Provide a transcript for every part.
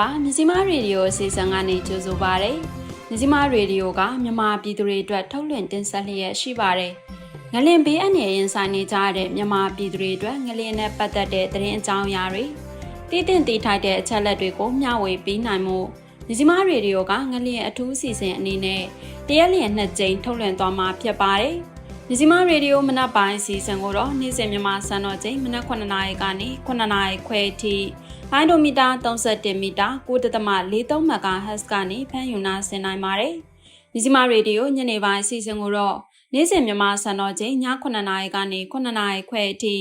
င်္ဂလာပါမြစီမရေဒီယိုအစီအစဉ်ကနေကြိုဆိုပါရစေမြစီမရေဒီယိုကမြန်မာပြည်သူတွေအတွက်ထုတ်လွှင့်တင်ဆက်လျက်ရှိပါတယ်ငလင်ဘေးအနေရင်ဆိုင်နေကြတဲ့မြန်မာပြည်သူတွေအတွက်ငလင်နဲ့ပတ်သက်တဲ့သတင်းအကြောင်းအရာတွေတည်တင်တည်ထိုက်တဲ့အချက်လက်တွေကိုမျှဝေပေးနိုင်မှုမြစီမရေဒီယိုကငလင်အထူးအစီအစဉ်အနေနဲ့တရက်လျင်နှစ်ကြိမ်ထုတ်လွှင့်သွားမှာဖြစ်ပါတယ်မြစီမရေဒီယိုမနက်ပိုင်းအစီအစဉ်ကိုတော့နေ့စဉ်မြန်မာစံတော်ချိန်မနက်9:00နာရီကနေ9:00နာရီခွဲအထိ လိုင်းဒိုမီတာ31မီတာ9.43 MHz ကနေဖမ်းယူနာဆင်နိုင်ပါတယ်။မြစီမရေဒီယိုညနေပိုင်းအစီအစဉ်ကိုတော့နေ့စဉ်မြန်မာစံတော်ချိန်ည9:00နာရီကနေ9:00နာရီခွဲအထိ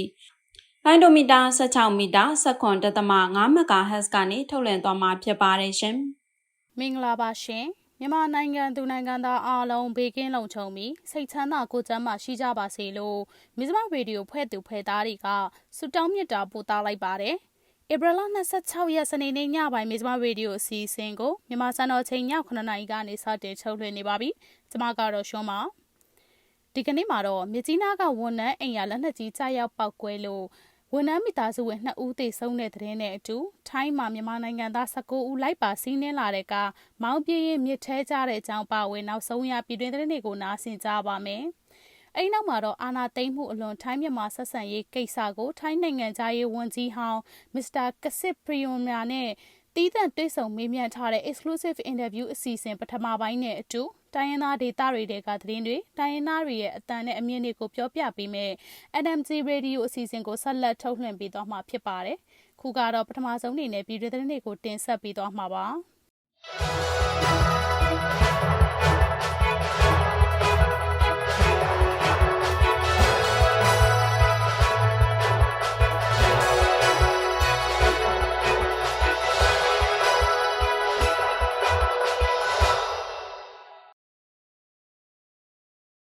လိုင်းဒိုမီတာ16မီတာ7.5 MHz ကနေထုတ်လွှင့်သွားမှာဖြစ်ပါတယ်ရှင်။မင်္ဂလာပါရှင်မြန်မာနိုင်ငံသူနိုင်ငံသားအားလုံးဘေးကင်းလုံခြုံပြီးစိတ်ချမ်းသာကိုယ်ကျန်းမာရှိကြပါစေလို့မြစ်မရေဒီယိုဖွဲ့သူဖွဲ့သားတွေကဆုတောင်းမေတ္တာပို့သလိုက်ပါတယ် ဧပြီလ26ရက်စနေနေ့ညပိုင်းမြစ်မရေဒီယိုအစီအစဉ်ကိုမြန်မာစံတော်ချိန်ည9:00နာရီကနေစတင်ထုတ်လွှင့်နေပါပြီကျွန်မကတော့ရှုံးပါဒီကနေ့မှာတော့မြကြီးနားကဝန်နန်းအိမ်ရလက်နက်ကြီးကြားရောက်ပောက်ကွဲလို့ဝန်ထမ်းမိသားစုဝင်2ဦးသေဆုံးတဲ့တဲ့နဲ့အတူထိုင်းမှာမြန်မာနိုင်ငံသား19ဦးလိုက်ပါစီးနင်းလာတဲ့ကမောင်းပြေးရင်မြစ်ထဲကျတဲ့အကြောင်းပါဝင်နောက်ဆုံးရပြည်တွင်းသတင်းတွေကိုနားဆင်ကြပါမယ်။ အဲဒီနောက်မှာတော့အာနာသိမ့်မှုအလွန်ထိုင်းမြန်မာဆက်ဆံရေးကိစ္စကိုထိုင်းနိုင်ငံသားရေးဝန်ကြီးဟောင်းမစ္စတာကစစ်ပရီယွန်မာနဲ့တီးသန့်တွေ့ဆုံမေးမြန်းထားတဲ့ exclusive interview အစီအစဉ်ပထမပိုင်းနဲ့အတူတိုင်းရင်းသားဒေသတွေကသတင်းတွေတိုင်းရင်းသားတွေရဲ့အတန်နဲ့အမြင်တွေကိုပြောပြပေးမယ် NMG Radio အစီအစဉ်ကိုဆက်လက်ထုတ်လွှင့်ပေးသွားမှာဖြစ်ပါတယ်။ခုကတော့ပထမဆုံးအနေနဲ့ပြည်တွင်းသတင်းတွေကိုတင်ဆက်ပေးသွားမှာပါ။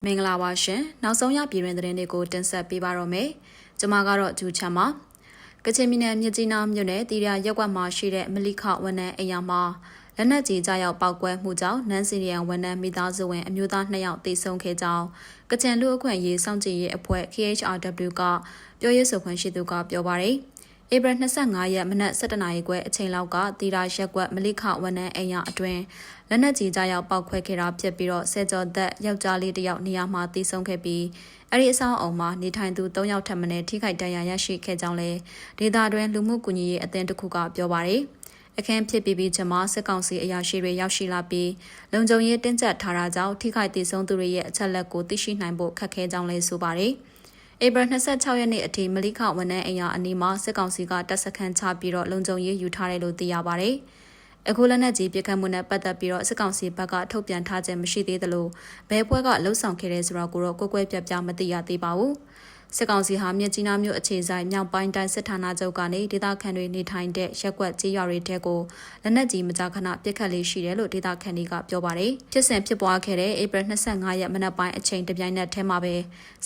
မင်္ဂလာပါရှင်နောက်ဆုံးရပြည်တွင်သတင်းတွေကိုတင်ဆက်ပေးပါတော့မယ်ကျွန်မကတော့ဂျူချမ်းပါကချင်ပြည်နယ်မြစ်ကြီးနားမြို့နယ်တီရရက်ကွက်မှာရှိတဲ့မလိခဝန်ထမ်းအိမ်ယာမှာလက်နက်ကြီးကြားရောက်ပောက်ကွဲမှုကြောင့်နန်းစီရီယန်ဝန်ထမ်းမိသားစုဝင်အမျိုးသား2ယောက်သေဆုံးခဲ့ကြောင်းကချင်လူအခွင့်ရေးစောင့်ကြည့်ရေးအဖွဲ့ KHRW ကပြောရေးဆိုခွင့်ရှိသူကပြောပါရယ် ဧပြီ25ရက်မနက်7:00နာရီခွဲအချိန်လောက်ကတီရာရက်ကွက်မလိခဝန်ထမ်းအိမ်ယာအတွင်းလက်နက်ကြီးကြားရောက်ပောက်ခွဲခဲ့တာဖြစ်ပြီးတော့ဆဲကျော်သက်ယောက်ျားလေးတစ်ယောက်နေရာမှာတီးဆုံးခဲ့ပြီးအဲ့ဒီအဆောင်အုံမှာနေထိုင်သူ၃ယောက်ထပ်မံထိခိုက်ဒဏ်ရာရရှိခဲ့ကြောင်းလဲဒေသတွင်းလူမှုကူညီရေးအသင်းတစ်ခုကပြောပါရယ်အခင်းဖြစ်ပြီးပြီးချက်မှာစစ်ကောင်စီအရာရှိတွေရောက်ရှိလာပြီးလုံခြုံရေးတင်းကျပ်ထားတာကြောင့်ထိခိုက်ဒေဆုံးသူတွေရဲ့အချက်လက်ကိုသိရှိနိုင်ဖို့ခက်ခဲကြောင်းလဲဆိုပါတယ်။ ဧပြီ26ရက်နေ့အထိမလိခဝန်ထမ်းအိမ်ယာအနီးမှာစစ်ကောင်စီကတပ်စခန်းချပြီးတော့လုံခြုံရေးယူထားတယ်လို့သိရပါတယ်။အခုလက်နက်ကြီးပြစ်ခတ်မှုနဲ့ပတ်သက်ပြီးတော့စစ်ကောင်စီဘက်ကထုတ်ပြန်ထားခြင်းမရှိသေးသလိုဘဲပွဲကလှုပ်ဆောင်ခဲ့တဲ့ဆိုတော့ကိုတော့ကိုကွဲပြပြမသိရသေးပါဘူး။ စစ်ကောင်စီဟာမြစ်ကြီးနားမြို့အခြေဆိုင်မြောက်ပိုင်းတိုင်းစစ်ဌာနချုပ်ကနေဒေသခံတွေနေထိုင်တဲ့ရက်ကွက်ကြေးရွာတွေထဲကိုလက်နက်ကြီးမကြာခဏပစ်ခတ်လေးရှိတယ်လို့ဒေသခံတွေကပြောပါတယ်။ဖြစ်စဉ်ဖြစ်ပွားခဲ့တဲ့ဧပြီ25ရက်မနက်ပိုင်းအချိန်တပြိုင်နက်တည်းမှာပဲ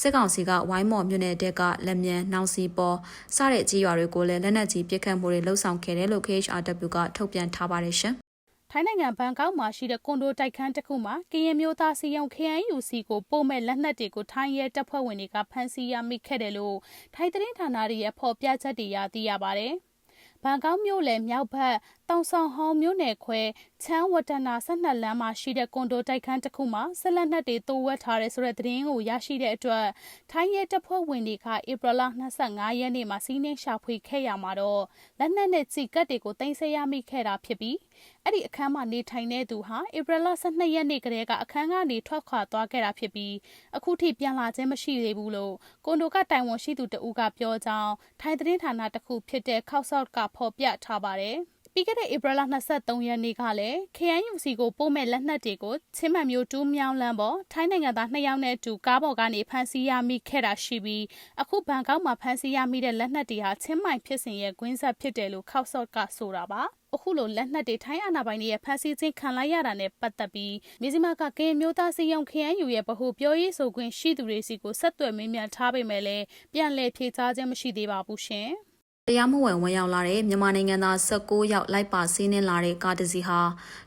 စစ်ကောင်စီကဝိုင်းမော်မြို့နယ်တဲကလက်မြန်နောင်စီပေါ်စတဲ့ကြေးရွာတွေကိုလည်းလက်နက်ကြီးပစ်ခတ်မှုတွေလှုပ်ဆောင်ခဲ့တယ်လို့ KHRW ကထုတ်ပြန်ထားပါတယ်ရှင်။ ထိုင်းနိုင်ငံဘန်ကောက်မှာရှိတဲ့ကွန်ဒိုတိုက်ခန်းတစ်ခုမှာကရင်မျိုးသားစီယုံ KNUC ကိုပို့မဲ့လက်နက်တွေကိုထိုင်းရဲတပ်ဖွဲ့ဝင်တွေကဖမ်းဆီးရမိခဲ့တယ်လို့ထိုင်းသတင်းဌာနတွေရဲ့ဖော်ပြချက်တွေရသိရပါတယ်။ဘန်ကောက်မြို့လယ်မြောက်ဘက် တောင်ဆောင်ဟောင်းမြို့နယ်ခွဲချမ်းဝတ္တနာဆက်နှစ်လမ်းမှာရှိတဲ့ကွန်ဒိုတိုက်ခန်းတစ်ခုမှာဆက်လက်နှက်တွေတိုးဝက်ထားတဲ့ဆိုတဲ့သတင်းကိုရရှိတဲ့အတွက်ထိုင်းရဲတပ်ဖွဲ့ဝင်တွေကဧပြီလ25ရက်နေ့မှာစီးနှင်းရှာဖွေခဲ့ရမှာတော့လက်နက်နဲ့စီကတ်တွေကိုတင်ဆက်ရမိခဲ့တာဖြစ်ပြီးအဲ့ဒီအခန်းမှာနေထိုင်တဲ့သူဟာဧပြီလ12ရက်နေ့ကတည်းကအခန်းကနေထွက်ခွာသွားခဲ့တာဖြစ်ပြီးအခုထိပြန်လာခြင်းမရှိသေးဘူးလို့ကွန်ဒိုကတိုင်ဝန်ရှိသူတဦးကပြောကြောင်းထိုင်းသတင်းဌာနတစ်ခုဖြစ်တဲ့ခောက်ဆော့ကဖော်ပြထားပါတယ်။ ပြီးခဲ့တဲ့ဧပြီလ23ရက်နေ့ကလည်း KNUC ကိုပို့မဲ့လက်နက်တွေကိုချင်းမှန်မျိုးတူးမြောင်းလန်းပေါ်ထိုင်းနိုင်ငံသား2ယောက်နဲ့အတူကားပေါ်ကနေဖမ်းဆီးရမိခဲ့တာရှိပြီးအခုဘန်ကောက်မှာဖမ်းဆီးရမိတဲ့လက်နက်တွေဟာချင်းမိုင်ဖြစ်စဉ်ရဲ့ကွင်းဆက်ဖြစ်တယ်လို့ခောက်ဆော့ကဆိုတာပါအခုလိုလက်နက်တွေထိုင်းအာဏာပိုင်တွေရဲ့ဖမ်းဆီးခြင်းခံလိုက်ရတာနဲ့ပတ်သက်ပြီးမြေစီမာကကရင်မျိုးသားစီယုံ KNU ရဲ့ဗဟုပြောရေးဆိုခွင့်ရှိသူတွေစီကိုဆက်သွယ်မေးမြန်းထားပေမဲ့လည်းပြန်လည်ဖြေကြားခြင်းမရှိသေးပါဘူးရှင်။ တရားမဝင်ဝင်ရောက်လာတဲ့မြန်မာနိုင်ငံသား16ယောက်လိုက်ပါစီးနှင်းလာတဲ့ကားတစ်စီးဟာ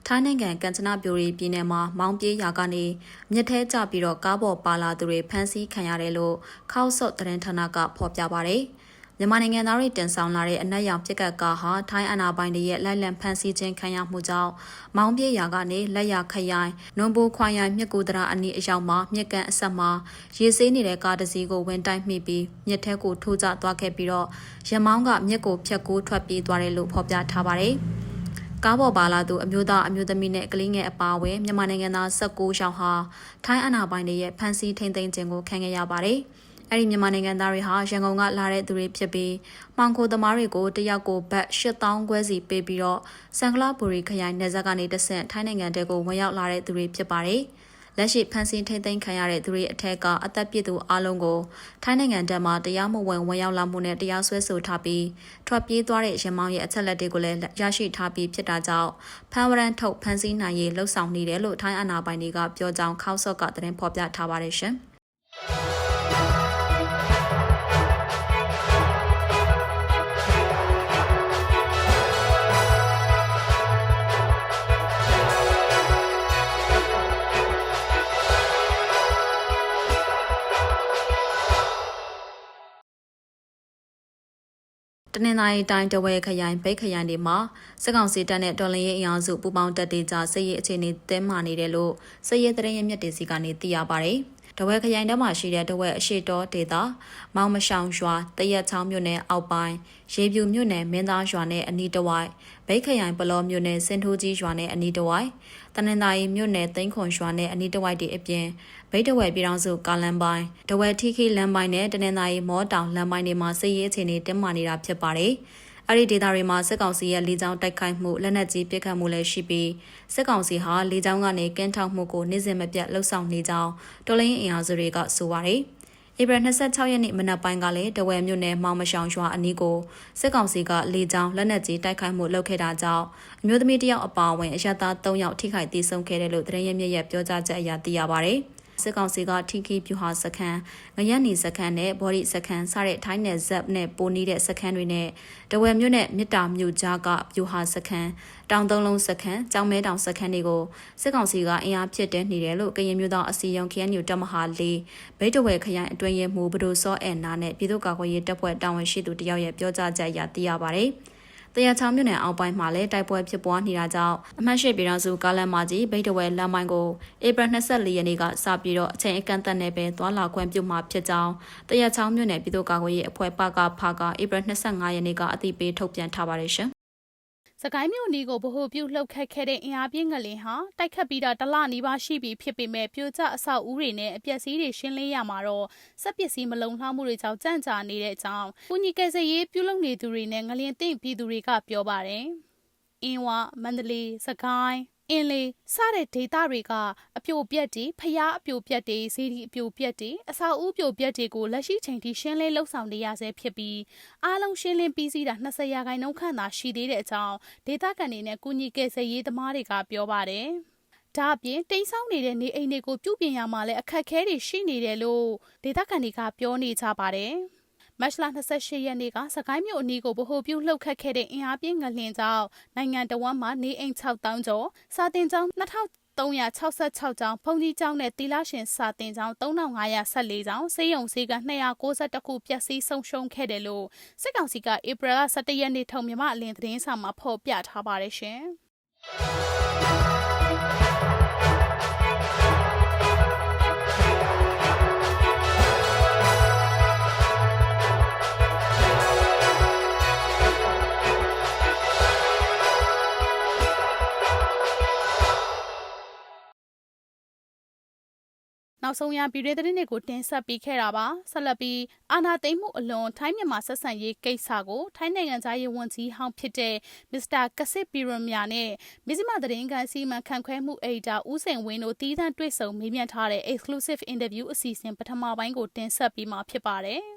ထိုင်းနိုင်ငံကန်ချနပြိုရီပြည်နယ်မှာမောင်းပြေးရာကနေမြစ်ထဲကျပြီးတော့ကားပေါ်ပါလာသူတွေဖမ်းဆီးခံရတယ်လို့ခောက်ဆော့တရင်ဌာနကဖော်ပြပါဗျ။ မြန်မာနိုင်ငံသားတွေတင်ဆောင်လာတဲ့အနက်ရောင်ပြစ်ကတ်ကားဟာထိုင်းအာဏာပိုင်တွေရဲ့လိုက်လံဖမ်းဆီးခြင်းခံရမှုကြောင့်မောင်းပြေးရာကနေလက်ရခရိုင်နွန်ဘိုခွာရိုင်မြက်ကူတရာအနီးအရောက်မှာမြက်ကန်အဆက်မှာရေဆေးနေတဲ့ကားတစ်စီးကိုဝင်တိုက်မိပြီးမြက်ထဲကိုထိုးကျသွားခဲ့ပြီးတော့ရမောင်းကမြက်ကိုဖြတ်ကူးထွက်ပြေးသွားတယ်လို့ဖော်ပြထားပါတယ်။ကားပေါ်ပါလာသူအမျိုးသားအမျိုးသမီးနဲ့ကလေးငယ်အပါအဝင်မြန်မာနိုင်ငံသား19ယောက်ဟာထိုင်းအာဏာပိုင်တွေရဲ့ဖမ်းဆီးထိန်းသိမ်းခြင်းကိုခံခဲ့ရပါတယ်။ အဲ့ဒီမြန်မာနိုင်ငံသားတွေဟာရန်ကုန်ကလာတဲ့သူတွေဖြစ်ပြီးမှောင်ခိုသမားတွေကိုတယောက်ကိုဘတ်8000ခွဲစီပေးပြီးတော့စံကလာဘူရီခရိုင်နယ်စပ်ကနေတဆင့်ထိုင်းနိုင်ငံတဲကိုဝင်ရောက်လာတဲ့သူတွေဖြစ်ပါတယ်။လက်ရှိဖန်ဆင်းထိမ့်သိမ်းခံရတဲ့သူတွေအထက်ကအသက်ပြည့်သူအလုံးကိုထိုင်းနိုင်ငံတပ်မှတရားမဝင်ဝင်ရောက်လာမှုနဲ့တရားစွဲဆိုထားပြီးထွက်ပြေးသွားတဲ့ရမောင်ရဲ့အချက်လက်တွေကိုလည်းရရှိထားပြီးဖြစ်တာကြောင့်ဖန်ဝရန်ထုတ်ဖန်ဆင်းနိုင်ရေးလှုံ့ဆော်နေတယ်လို့ထိုင်းအာဏာပိုင်တွေကပြောကြောင်းခောက်ဆော့ကသတင်းဖော်ပြထားပါတယ်ရှင်။ နင်္လာရီတိုင်းတဝဲခရိုင်ဘိတ်ခရိုင်တွေမှာစစ်ကောင်စီတပ်နဲ့တော်လင်းရေးအင်အားစုပူးပေါင်းတပ်တွေကြားစစ်ရေးအခြေအနေတင်းမာနေတယ်လို့စစ်ရေးသတင်းရမြစ်တွေစီကနေသိရပါဗျ။ တဝဲခရိုင်ထဲမှာရှိတဲ့တဝဲအရှိတော်ဒေသမောင်မရှောင်ရွာတရက်ချောင်းမြို့နယ်အောက်ပိုင်းရေပြူမြို့နယ်မင်းသားရွာနဲ့အနီးတစ်ဝိုက်ဘိတ်ခရိုင်ပလောမြို့နယ်စင်ထိုးကြီးရွာနဲ့အနီးတစ်ဝိုက်တနင်္သာရီမြို့နယ်သိန်းခွန်ရွာနဲ့အနီးတစ်ဝိုက်တွေအပြင်ဘိတ်တဝဲပြည်တော်စုကာလန်ပိုင်းတဝဲထီခီလမ်းပိုင်းနဲ့တနင်္သာရီမောတောင်လမ်းပိုင်းတွေမှာစစ်ရေးအခြေအနေတင်းမာနေတာဖြစ်ပါတယ်။ အဲ့ဒီဒေသတွေမှာစစ်ကောင်စီရဲ့လေကြောင်းတိုက်ခိုက်မှုလက်နက်ကြီးပစ်ခတ်မှုလည်းရှိပြီးစစ်ကောင်စီဟာလေကြောင်းကနေကင်းထောက်မှုကိုနေ့စဉ်မပြတ်လှုပ်ဆောင်နေကြောင်းတော်လိုင်းအင်အားစုတွေကဆိုပါတယ်။ဧပြီ26ရက်နေ့မနက်ပိုင်းကလည်းတဝယ်မြို့နယ်မောင်မရှောင်ရွာအနီးကိုစစ်ကောင်စီကလေကြောင်းလက်နက်ကြီးတိုက်ခိုက်မှုလုပ်ခဲ့တာကြောင့်အမျိုးသမီးတယောက်အပါအဝင်အရသား3ယောက်ထိခိုက်ဒေဆုံးခဲ့တယ်လို့သတင်းရမြစ်ရဲ့ပြောကြားချက်အရသိရပါဗျ။ စစ်ကောင်စီကထီခီပြူဟာစခန်းငရက်နေစခန်းနဲ့ဘော်ဒီစခန်းစတဲ့ထိုင်းနယ်ဇက်နဲ့ပိုနေတဲ့စခန်းတွေနဲ့တဝယ်မြို့နဲ့မြစ်တာမြို့ကြားကပြူဟာစခန်းတောင်သုံးလုံးစခန်းကြောင်မဲတောင်စခန်းတွေကိုစစ်ကောင်စီကအင်အားဖြစ်တဲ့နေတယ်လို့ကရင်မျိုးသားအစီယုံ KNU တပ်မဟာလေးဘိတ်တဝဲခရိုင်အတွင်းရေးမှူးဘဒိုစောအဲနာနဲ့ပြည်သူ့ကာကွယ်ရေးတပ်ဖွဲ့တာဝန်ရှိသူတယောက်ရဲ့ပြောကြားချက်အရသိရပါဗျ။ တရချောင်းမြို့နယ်အောက်ပိုင်းမှာလည်းတိုက်ပွဲဖြစ်ပွားနေတာကြောင့်အမှတ်ရှိပြည်တော်စုကားလမ်းမကြီးဗိတ်တဝဲလမ်းမိုင်းကိုဧပြီ24ရက်နေ့ကစပြီးတော့အချိန်အကန့်အသတ်နဲ့ပဲသွာလာခွင့်ပြုမှာဖြစ်ကြောင်းတရချောင်းမြို့နယ်ပြည်သူ့ကာကွယ်ရေးအဖွဲ့ပကဖကဧပြီ25ရက်နေ့ကအသိပေးထုတ်ပြန်ထားပါတယ်ရှင် စကိုင်းမြို့နီကိုဗဟိုပြုလှုပ်ခတ်ခဲ့တဲ့အင်အားပြင်းငလင်ဟာတိုက်ခတ်ပြီးတော့တလနီးပါးရှိပြီဖြစ်ပေမဲ့ပြိုကျအဆောက်အဦတွေနဲ့အပျက်စီးတွေရှင်းလင်းရမှာတော့စက်ပစ္စည်းမလုံလောက်မှုတွေကြောင့်ကြန့်ကြာနေတဲ့အကြောင်းကုညီကယ်ဆယ်ရေးပြုလုပ်နေသူတွေနဲ့ငလင်သိမ့်ပြည်သူတွေကပြောပါတယ်။အင်းဝမန္တလေးစကိုင်း အင်းလေးစတဲ့ဒေသတွေကအပြိုပြက်တွေဖျားအပြိုပြက်တွေဈေးဒီအပြိုပြက်တွေအဆောက်အဦပြိုပြက်တွေကိုလက်ရှိချိန်ထိရှင်းလင်းလှုပ်ဆောင်နေရဆဲဖြစ်ပြီးအားလုံးရှင်းလင်းပြီးစီးတာ20ရာခိုင်နှုန်းခန့်သာရှိသေးတဲ့အကြောင်းဒေသခံတွေနဲ့ကုညီကယ်ဆယ်ရေးသမားတွေကပြောပါတယ်ဒါအပြင်တိမ်ဆောင်းနေတဲ့နေအိမ်တွေကိုပြုပြင်ရမှာလဲအခက်ခဲတွေရှိနေတယ်လို့ဒေသခံတွေကပြောနေကြပါတယ်။ မတ်လ28ရက်နေ့ကစကိုင်းမြို့အနီးကိုဗဟိုပြုလှုပ်ခတ်ခဲ့တဲ့အင်အားပြင်းငလျင်ကြောင့်နိုင်ငံတော်ဝန်မှနေအိမ်6000ကျော်စာတင်ကျောင်း2366ကျောင်းဖုန်ကြီးကျောင်းနဲ့တီလာရှင်စာတင်ကျောင်း3514ကျောင်းစေယုံစေက292ခုပျက်စီးဆုံးရှုံးခဲ့တယ်လို့စစ်ကောင်စီကဧပြီလ17ရက်နေ့ထုတ်မြမအလင်းသတင်းစာမှာဖော်ပြထားပါတယ်ရှင်။။ နောက်ဆုံးရပြည်တွင်းသတင်းတွေကိုတင်ဆက်ပေးခဲ့တာပါ။ဆက်လက်ပြီးအာနာသိမ့်မှုအလွန်ထိုင်းမြန်မာဆက်ဆံရေးကိစ္စကိုထိုင်းနိုင်ငံသားရေးဝန်ကြီးဟောင်းဖြစ်တဲ့မစ္စတာကစစ်ပီရမြာနဲ့မြစမသတင်းကန်စီမံခန့်ခွဲမှုအေဒါဦးစိန်ဝင်းတို့တီးသန့်တွေ့ဆုံမေးမြန်းထားတဲ့ exclusive interview အစီအစဉ်ပထမပိုင်းကိုတင်ဆက်ပြီးမှဖြစ်ပါတယ်။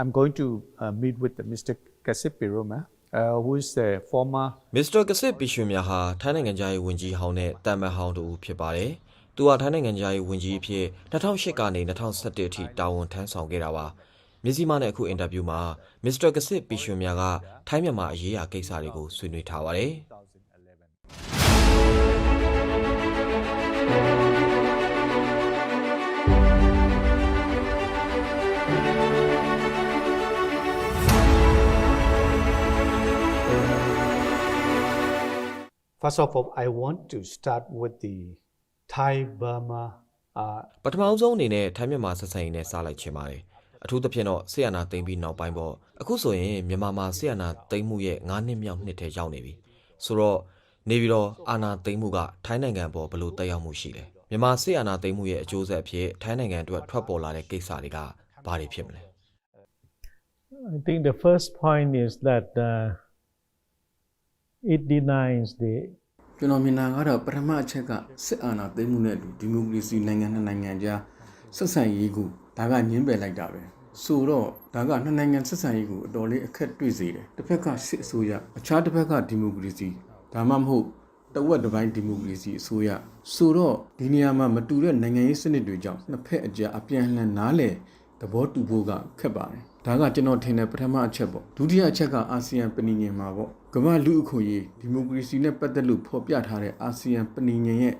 I'm going to uh, meet with the Mr. Kasip Piroma. Uh, who is the former မစ္စတာကစစ်ပီရွှေမြာဟာထိုင်းနိုင်ငံသားရေးဝန်ကြီးဟောင်းနဲ့တာမန်ဟောင်းတူဖြစ်ပါတယ်။သူဟာထိုင်းနိုင်ငံသားရေးဝန်ကြီးအဖြစ်2008ကနေ2017အထိတာဝန်ထမ်းဆောင်ခဲ့တာပါ။မြစည်းမနဲ့အခုအင်တာဗျူးမှာမစ္စတာကစစ်ပီရွှေမြာကထိုင်းမြန်မာအရေးအကိစ္စတွေကိုဆွေးနွေးထားပါတယ်။ First of all, I want to start with the Thai Burma uh, ပထမအဆုံးအနေနဲ့ထိုင်းမြန်မာဆက်ဆံရေးနဲ့စလိုက်ချင်ပါတယ်အထူးသဖြင့်တော့ဆီယနာသိမ့်ပြီးနောက်ပိုင်းပေါ့အခုဆိုရင်မြန်မာမှာဆီယနာသိမ့်မှုရဲ့9နှစ်မြောက်နှစ်ထဲရောက်နေပြီဆိုတော့နေပြီးတော့အာနာသိမ့်မှုကထိုင်းနိုင်ငံပေါ်ဘယ်လိုတက်ရောက်မှုရှိလဲမြန်မာဆီယနာသိမ့်မှုရဲ့အကျိုးဆက်အဖြစ်ထိုင်းနိုင်ငံအတွက်ထွက်ပေါ်လာတဲ့ကိစ္စတွေကဘာတွေဖြစ်မလဲ I think the first point is that uh, it denies the ကျွန်တော်မြင်တာကတော့ပထမအချက်ကစစ်အာဏာသိမ်းမှုနဲ့အတူဒီမိုကရေစီနိုင်ငံနှစ်နိုင်ငံကြားဆက်ဆံရေးကိုဒါကညှင်းပယ်လိုက်တာပဲဆိုတော့ဒါကနှစ်နိုင်ငံဆက်ဆံရေးကိုအတော်လေးအခက်တွေ့စေတယ်တစ်ဖက်ကစစ်အစိုးရအခြားတစ်ဖက်ကဒီမိုကရေစီဒါမှမဟုတ်တဝက်တစ်ပိုင်းဒီမိုကရေစီအစိုးရဆိုတော့ဒီနေရာမှာမတူတဲ့နိုင်ငံရေးစနစ်တွေကြောင့်နှစ်ဖက်အကြားအပြန်အလှန်နားလည်သဘောတူဖို့ကခက်ပါတယ်ဒါကကျွန်တော်ထင်တဲ့ပထမအချက်ပေါ့ဒုတိယအချက်ကအာဆီယံပဏိညာဉ်မှာပေါ့ ကမ္ဘာလူအခွင့်အရေးဒီမိုကရေစီနဲ့ပတ်သက်လို့ဖော်ပြထားတဲ့အာဆီယံပဏိညာဉ်ရဲ့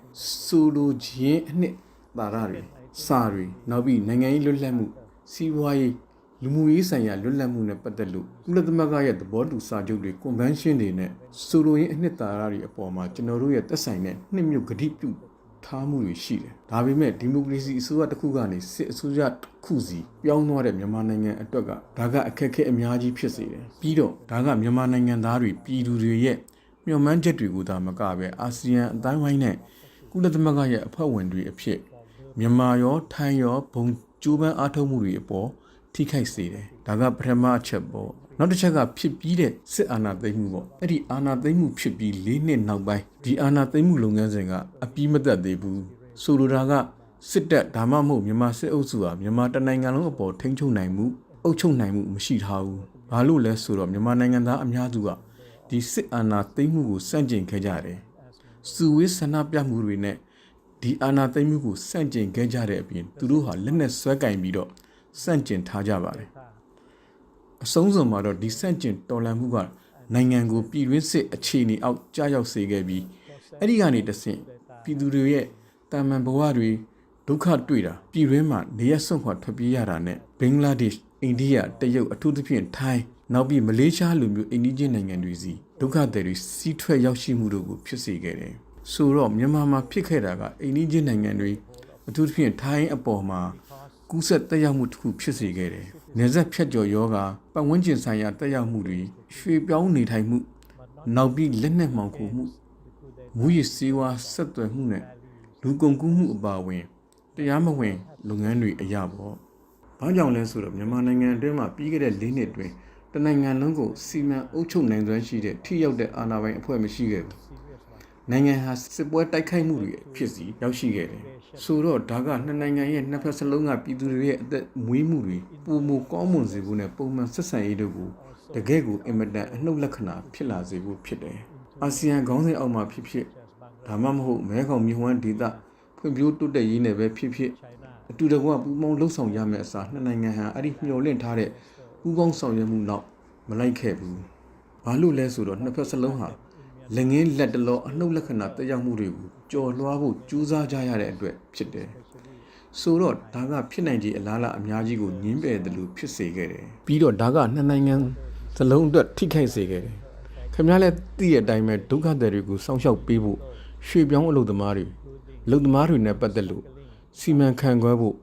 ဆိုလိုခြင်းအနှစ်သာရတွေစာတွေနောက်ပြီးနိုင်ငံရေးလွတ်လပ်မှုစီးပွားရေးလူမှုရေးဆိုင်ရာလွတ်လပ်မှုနဲ့ပတ်သက်လို့ကုလသမဂ္ဂရဲ့သဘောတူစာချုပ်တွေကွန်ဗင်းရှင်းတွေနဲ့ဆိုလိုရင်းအနှစ်သာရတွေအပေါ်မှာကျွန်တော်တို့ရဲ့သက်ဆိုင်တဲ့နှစ်မြို့ဂတိပြု ထားမှုတွေရှိတယ်။ဒါပေမဲ့ဒီမိုကရေစီအစိုးရတစ်ခုကနေစစ်အစိုးရတစ်ခုစီပြောင်းသွားတဲ့မြန်မာနိုင်ငံအတွက်ကဒါကအခက်အခဲအများကြီးဖြစ်စေတယ်။ပြီးတော့ဒါကမြန်မာနိုင်ငံသားတွေပြည်သူတွေရဲ့မျှော်မှန်းချက်တွေကိုသာမကပဲအာဆီယံအတိုင်းဝိုင်းနဲ့ကုလသမဂ္ဂရဲ့အဖွဲ့ဝင်တွေအဖြစ်မြန်မာရောထိုင်းရောဘုံကျိုးပန်းအားထုတ်မှုတွေအပေါ်ထိခိုက်စေတယ်။ဒါကပထမအချက်ပေါ့။ နောက်တစ်ချက်ကဖြစ်ပြီးတဲ့စစ်အာဏာသိမ်းမှုပေါ့။အဲ့ဒီအာဏာသိမ်းမှုဖြစ်ပြီး၄နှစ်နောက်ပိုင်းဒီအာဏာသိမ်းမှုလုပ်ငန်းစဉ်ကအပြီးမသက်သေးဘူး။ဆိုလိုတာကစစ်တပ်ဒါမှမဟုတ်မြန်မာစစ်အုပ်စုဟာမြန်မာတနိုင်ငံလုံးအပေါ်ထိန်းချုပ်နိုင်မှုအုပ်ချုပ်နိုင်မှုမရှိထားဘူး။ဘာလို့လဲဆိုတော့မြန်မာနိုင်ငံသားအများစုကဒီစစ်အာဏာသိမ်းမှုကိုစန့်ကျင်ခဲ့ကြတယ်။စုဝေးဆန္ဒပြမှုတွေနဲ့ဒီအာဏာသိမ်းမှုကိုစန့်ကျင်ခဲ့ကြတဲ့အပြင်သူတို့ဟာလက်နက်ဆွဲကင်ပြီးတော့စန့်ကျင်ထားကြပါတယ် အဆုံးစွန်မှာတော့ဒီစန့်ကျင်တော်လှန်မှုကနိုင်ငံကိုပြည်တွင်းစစ်အခြေအနေအောက်ကြာရောက်စေခဲ့ပြီးအဲ့ဒီကနေတဆင့်ပြည်သူတွေရဲ့တာမန်ဘဝတွေဒုက္ခတွေ့တာပြည်တွင်းမှာနေရဆွန့်ခွာထွက်ပြေးရတာနဲ့ဘင်္ဂလားဒေ့ရှ်အိန္ဒိယတရုတ်အထူးသဖြင့်ထိုင်းနောက်ပြီးမလေးရှားလိုမျိုးအိန္ဒိချင်းနိုင်ငံတွေစီဒုက္ခသည်တွေစီးထွက်ရောက်ရှိမှုတို့ကိုဖြစ်စေခဲ့တယ်ဆိုတော့မြန်မာမှာဖြစ်ခဲ့တာကအိန္ဒိချင်းနိုင်ငံတွေအထူးသဖြင့်ထိုင်းအပေါ်မှာကူးစက်တက်ရောက်မှုတစ်ခုဖြစ်စေခဲ့တယ်။ နေဆက်ဖြတ်ကျော်ယောဂပတ်ဝန်းကျင်ဆိုင်ရာတက်ရောက်မှုတွေရွှေပြောင်းနေထိုင်မှု နောက်ပြီးလက်နက်မှောင်ခိုမှုမူရစ်စေဝါဆက်သွယ်မှုနဲ့လူကုန်ကူးမှုအပါအဝင်တရားမဝင်လုပ်ငန်းတွေအရာပေါ့။ဘာကြောင့်လဲဆိုတော့မြန်မာနိုင်ငံအတွင်းမှာပြီးခဲ့တဲ့၄နှစ်အတွင်းတနိုင်ငံလုံးကိုစီမံအုပ်ချုပ်နိုင်စွမ်းရှိတဲ့ထိရောက်တဲ့အာဏာပိုင်အဖွဲ့မရှိခဲ့ဘူး။ နိုင်ငံဟာစစ်ပွဲတိုက်ခိုက်မှုတွေဖြစ်စီရောက်ရှိခဲ့တယ်။ဆိုတော့ဒါကနှစ်နိုင်ငံရဲ့နှစ်ဖက်စလုံးကပြည်သူတွေရဲ့အသက်မွေးမှုတွေပုံမကောင်းမွန်စေဖို့နဲ့ပုံမှန်ဆက်ဆံရေးတို့ကိုတကယ့်ကိုအင်မတန်အနှုတ်လက္ခဏာဖြစ်လာစေဖို့ဖြစ်တယ်။အာဆီယံခေါင်းစဉ်အောက်မှာဖြစ်ဖြစ်ဒါမှမဟုတ်မဲခေါင်မြဝန်းဒေသဖွံ့ဖြိုးတိုးတက်ရေးနယ်ပဲဖြစ်ဖြစ်အတူတကွပူးပေါင်းလှုပ်ဆောင်ရမယ့်အစားနှစ်နိုင်ငံဟာအဲ့ဒီမျှော်လင့်ထားတဲ့ပူးပေါင်းဆောင်ရွက်မှုနောက်မလိုက်ခဲ့ဘူး။ဘာလို့လဲဆိုတော့နှစ်ဖက်စလုံးဟာ လက်ငင်းလက်တလောအနှုတ်လက္ခဏာတက်ရောက်မှုတွေကိုကြော်လွှားဖို့ကြိုးစားကြရတဲ့အတွက်ဖြစ်တယ်။ဆိုတော့ဒါကဖြစ်နိုင်ခြေအလားအလာအများကြီးကိုညင်းပယ်တယ်လို့ဖြစ်စေခဲ့တယ်။ပြီးတော့ဒါကနှစ်နိုင်ငံစလုံးအတွက်ထိခိုက်စေခဲ့တယ်။ခင်ဗျားလည်းသိတဲ့အတိုင်းပဲဒုက္ခသည်တွေကိုစောင့်ရှောက်ပေးဖို့ရွှေပြောင်းအလုပ်သမားတွေအလုပ်သမားတွေနဲ့ပတ်သက်လို့စီမံခန့်ခွဲဖို့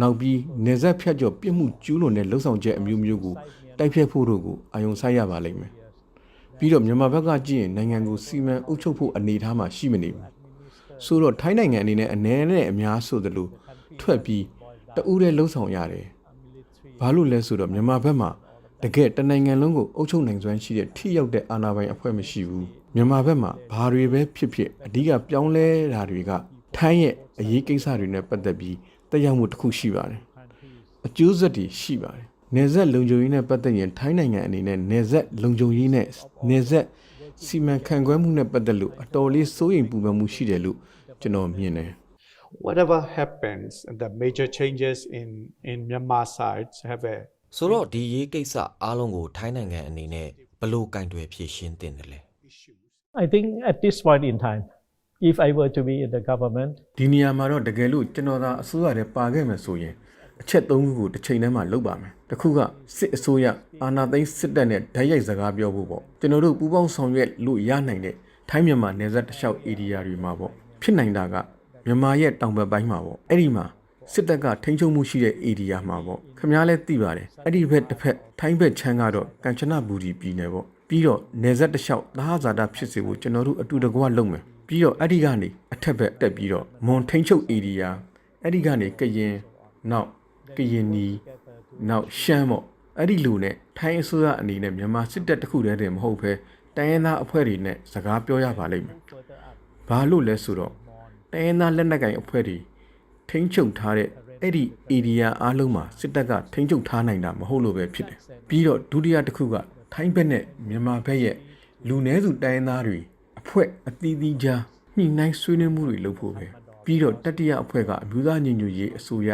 နောက်ပြီးနေဆက်ဖြတ်ကျော်ပြစ်မှုကျူးလွန်တဲ့လှုပ်ဆောင်ချက်အမျိုးမျိုးကိုတိုက်ဖြတ်ဖို့တို့ကိုအာရုံစိုက်ရပါလိမ့်မယ်။ ပြီးတော့မြန်မာဘက်ကကြည့်ရင်နိုင်ငံကိုစီမံအုပ်ချုပ်ဖို့အနေအထားမှာရှိမနေဘူးဆိုတော့ထိုင်းနိုင်ငံအနေနဲ့အနေနဲ့အများဆိုသလိုထွက်ပြီးတဦးတည်းလှုပ်ဆောင်ရတယ်ဘာလို့လဲဆိုတော့မြန်မာဘက်မှာတကယ်တနိုင်ငံလုံးကိုအုပ်ချုပ်နိုင်စွမ်းရှိတဲ့ထိရောက်တဲ့အာဏာပိုင်အဖွဲ့မရှိဘူးမြန်မာဘက်မှာဘာတွေပဲဖြစ်ဖြစ်အဓိကပြောင်းလဲတာတွေကထိုင်းရဲ့အရေးကိစ္စတွေနဲ့ပတ်သက်ပြီးတက်ရောက်မှုတစ်ခုရှိပါတယ်အကျိုးဆက်တွေရှိပါတယ် နေဆက်လုံခြုံရေးနဲ့ပတ်သက်ရင်ထိုင်းနိုင်ငံအနေနဲ့နေဆက်လုံခြုံရေးနဲ့နေဆက်စီမံခန့်ခွဲမှုနဲ့ပတ်သက်လို့အတော်လေးစိုးရိမ်ပူပန်မှုရှိတယ်လို့ကျွန်တော်မြင်တယ် whatever happens, the major changes in, in Myanmar sides have a ဆိုတော့ဒီရေးကိစ္စအားလုံးကိုထိုင်းနိုင်ငံအနေနဲ့ဘယ်လို့ကင်တွယ်ဖြေရှင်းတင်တယ်လဲ I think at this point in time if I were to be in the government ဒီနေရာမှာတော့တကယ်လို့ကျွန်တော်သာအစိုးရထဲပါခဲ့မယ်ဆိုရင် အချက်သုံးခုကိုတစ်ချိန်တည်းမှာလုပ်ပါမယ်တစ်ခုကစစ်အစိုးရအာဏာသိမ်းစစ်တပ်နဲ့ဓာတ်ရိုက်စကားပြောဖို့ပေါ့ကျွန်တော်တို့ပူးပေါင်းဆောင်ရွက်လို့ရနိုင်တဲ့ထိုင်းမြန်မာနယ်စပ်တစ်လျှောက်ဧရိယာတွေမှာပေါ့ဖြစ်နိုင်တာကမြန်မာရဲ့တောင်ဘက်ပိုင်းမှာပေါ့အဲ့ဒီမှာစစ်တပ်ကထိန်းချုပ်မှုရှိတဲ့ဧရိယာမှာပေါ့ခမားလဲသိပါတယ်အဲ့ဒီဘက်တစ်ဖက်ထိုင်းဘက်ချမ်းကတော့ကမ်ချနဘူရီပြည်နယ်ပေါ့ပြီးတော့နယ်စပ်တစ်လျှောက်သဟဇာတာဖြစ်စေဖို့ကျွန်တော်တို့အတူတကွလုပ်မယ်ပြီးတော့အဲ့ဒီကနေအထက်ဘက်တက်ပြီးတော့မွန်ထိန်းချုပ်ဧရိယာအဲ့ဒီကနေကရင်နောက် ကရင်နီနောက်ရှမ်းပေါ့အဲ့ဒီလူနဲ့ထိုင်းအစိုးရအနေနဲ့မြန်မာစစ်တပ်တစ်ခုတည်းတည်းမဟုတ်ဘဲတိုင်းရင်းသားအဖွဲ့တွေနဲ့စကားပြောရပါလိမ့်မယ်ဘာလို့လဲဆိုတော့တိုင်းရင်းသားလက်နက်ကိုင်အဖွဲ့တွေထိန်းချုပ်ထားတဲ့အဲ့ဒီ area အားလုံးမှာစစ်တပ်ကထိန်းချုပ်ထားနိုင်တာမဟုတ်လို့ပဲဖြစ်တယ်ပြီးတော့ဒုတိယတစ်ခုကထိုင်းဘက်နဲ့မြန်မာဘက်ရဲ့လူနည်းစုတိုင်းရင်းသားတွေအဖွဲ့အသီးသီးကြားညှိနှိုင်းဆွေးနွေးမှုတွေလုပ်ဖို့ပဲပြီးတော့တတိယအဖွဲ့ကအမျိုးသားညီညွတ်ရေးအစိုးရ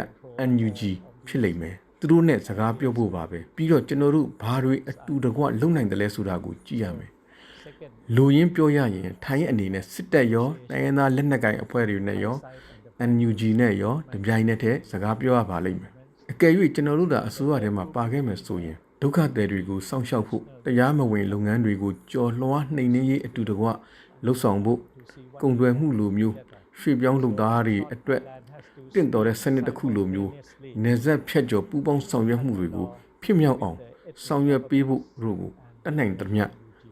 NUG ဖြစ်လိမ့်မယ်သူတို့နဲ့စကားပြောဖို့ပါပဲပြီးတော့ကျွန်တော်တို့ဘာတွေအတူတကွလုံနိုင်တယ်လဲဆိုတာကိုကြည့်ရမယ်လူရင်းပြောရရင်ထိုင်းအနေနဲ့စစ်တပ်ရောတိုင်းရင်းသားလက်နက်ကိုင်အဖွဲ့တွေနဲ့ရော NUG နဲ့ရောတပြိုင်နက်တည်းစကားပြောရပါလိမ့်မယ်အကယ်၍ကျွန်တော်တို့သာအစိုးရထဲမှာပါခဲ့မယ်ဆိုရင်ဒုက္ခသည်တွေကိုစောင့်ရှောက်ဖို့တရားမဝင်လုပ်ငန်းတွေကိုကြော်လွှားနှိမ်နင်းရေးအတူတကွလှုပ်ဆောင်ဖို့ကုန်သွယ်မှုလိုမျိုးရွှေ့ပြောင်းလုပ်သားတွေအတွက် တင့်တော်တဲ့စနစ်တစ်ခုလိုမျိုးနေဆက်ဖြတ်ကျော်ပူးပေါင်းဆောင်ရွက်မှုတွေကိုဖြစ်မြောက်အောင်ဆောင်ရွက်ပေးဖို့တို့ကိုတတ်နိုင်သမျှ